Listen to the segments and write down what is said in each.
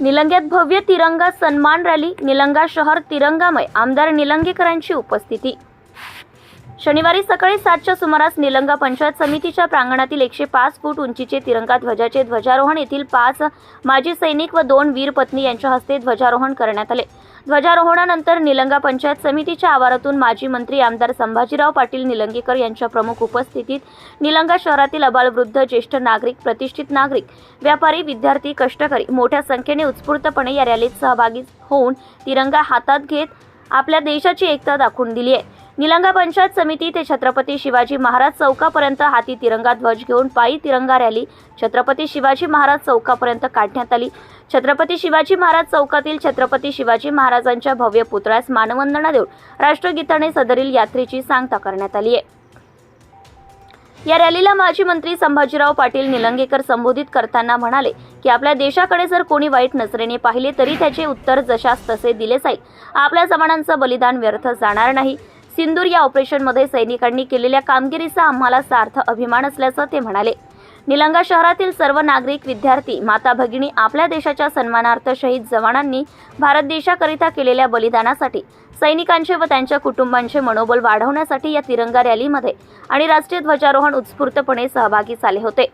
निलंग्यात भव्य तिरंगा सन्मान रॅली निलंगा शहर तिरंगामय आमदार निलंगेकरांची उपस्थिती. शनिवारी सकाळी सातच्या सुमारास निलंगा पंचायत समितीच्या प्रांगणातील एकशे पाच फूट उंचीचे तिरंगा ध्वजाचे ध्वजारोहण येथील पाच माजी सैनिक व दोन वीर पत्नी यांच्या हस्ते ध्वजारोहण करण्यात आले. ध्वजारोहणानंतर निलंगा पंचायत समितीच्या आवारातून माजी मंत्री आमदार संभाजीराव पाटील निलंगेकर यांच्या प्रमुख उपस्थितीत निलंगा शहरातील अबालवृद्ध ज्येष्ठ नागरिक प्रतिष्ठित नागरिक व्यापारी विद्यार्थी कष्टकरी मोठ्या संख्येने उत्स्फूर्तपणे या रॅलीत सहभागी होऊन तिरंगा हातात घेत आपल्या देशाची एकता दाखवून दिली आहे. निलंगा पंचायत समिती ते छत्रपती शिवाजी महाराज चौकापर्यंत हाती तिरंगा ध्वज घेऊन पायी तिरंगा रॅली छत्रपती शिवाजी महाराज चौकापर्यंत काढण्यात आली. छत्रपती शिवाजी महाराज चौकातील छत्रपती शिवाजी महाराजांच्या भव्य पुतळ्यास मानवंदना देऊन राष्ट्रगीताने सदरील यात्रेची सांगता करण्यात आली आहे. या रॅलीला माजी मंत्री संभाजीराव पाटील निलंगेकर संबोधित करताना म्हणाले की आपल्या देशाकडे जर कोणी वाईट नजरेने पाहिले तरी त्याचे उत्तर जशास तसे दिले जाईल. आपल्या जवानांचं बलिदान व्यर्थ जाणार नाही. सिंदूर या ऑपरेशनमध्ये सैनिकांनी केलेल्या कामगिरीचा आम्हाला सार्थ अभिमान असल्याचं ते म्हणाले. निलंगा शहरातील सर्व नागरिक विद्यार्थी माता भगिनी आपल्या देशाच्या सन्मानार्थ शहीद जवानांनी भारत देशाकरिता केलेल्या बलिदानासाठी सैनिकांचे व त्यांच्या कुटुंबांचे मनोबल वाढवण्यासाठी या तिरंगा रॅलीमध्ये आणि राष्ट्रीय ध्वजारोहण उत्स्फूर्तपणे सहभागी झाले होते.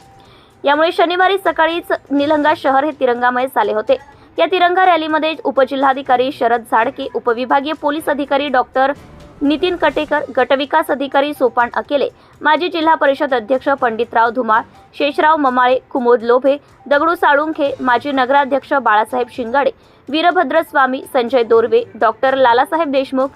यामुळे शनिवारी सकाळीच निलंगा शहर हे तिरंगामय झाले होते. या तिरंगा रॅलीमध्ये उपजिल्हाधिकारी शरद झाडके उपविभागीय पोलीस अधिकारी डॉक्टर नितीन कटेकर गटविकास अधिकारी सोपान अकेले माजी जिल्हा परिषद अध्यक्ष पंडितराव धुमाळ शेषराव ममाळे कुमोद लोभे दगडू साळुंखे माजी नगराध्यक्ष बाळासाहेब शिंगाडे वीरभद्र स्वामी संजय दोर्वे डॉक्टर लालासाहेब देशमुख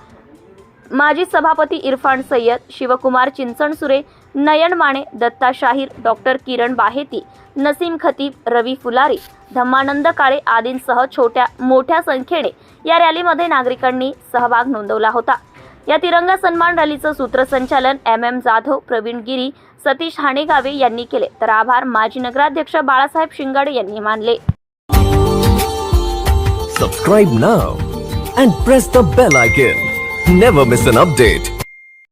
माजी सभापती इरफान सय्यद शिवकुमार चिंचणसुरे नयन माने दत्ता शाहीर डॉक्टर किरण बाहेती नसीम खतीब रवी फुलारी धम्मानंद काळे आदींसह छोट्या मोठ्या संख्येने या रॅलीमध्ये नागरिकांनी सहभाग नोंदवला होता. या तिरंगा सन्मान रॅलीचं सूत्रसंचालन एम एम जाधव प्रवीण गिरी सतीश हाणेगावे यांनी केले. तर आभार माजी नगराध्यक्ष बाळासाहेब शिंगाडे यांनी मानले. Subscribe now and press the bell icon never miss an update